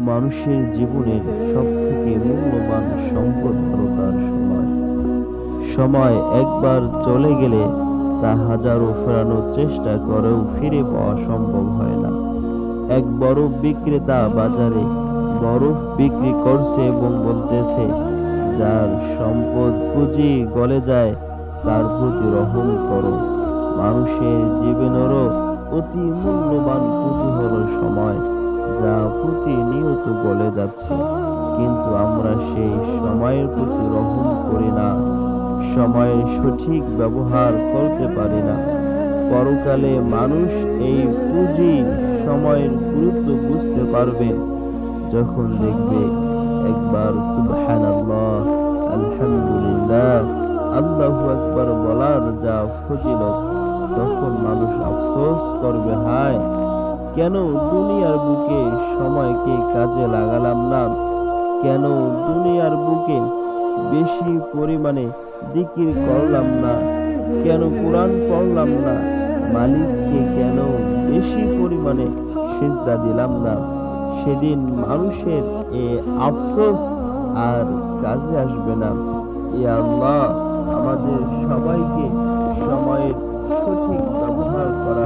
মানুষের জীবনের সব থেকে মূল্যবান সম্পদ হলো তার সময়। সময় একবার চলে গেলে তা হাজারো ফেরানোর চেষ্টা করেও ফিরে পাওয়া সম্ভব হয় না। এক বরফ বিক্রেতা বাজারে বরফ বিক্রি করছে এবং বলতেছে, যার সম্পদ পুঁজি গলে যায়, তার প্রতি রহম করো। মানুষের জীবনেরও অতি মূল্যবান পুঁজি হলো যা প্রতিনিয়ত গলে যাচ্ছে। কিন্তু আমরা সেই সময়ের প্রতি রহম করি না, সময়ের সঠিক ব্যবহার করতে পারি না। পরকালে মানুষ এই পুঁজি সময়ের গুরুত্ব বুঝতে পারবে যখন দেখবে একবার সুবহানাল্লাহ, আলহামদুলিল্লাহ, আল্লাহু আকবার বলার যা ফজিলত, তখন মানুষ আফসোস করবে, হায়! কেন দুনিয়ার বুকে সময়কে কাজে লাগালাম না? কেন দুনিয়ার বুকে বেশি পরিমাণে জিকির করলাম না? কেন কোরআন পড়লাম না? মালিককে কেন বেশি পরিমাণে সিজদা দিলাম না? সেদিন মানুষের এ আফসোস আর কাজে আসবে না। এ আল্লাহ, আমাদের সবাইকে সময়ের সঠিক ব্যবহার করার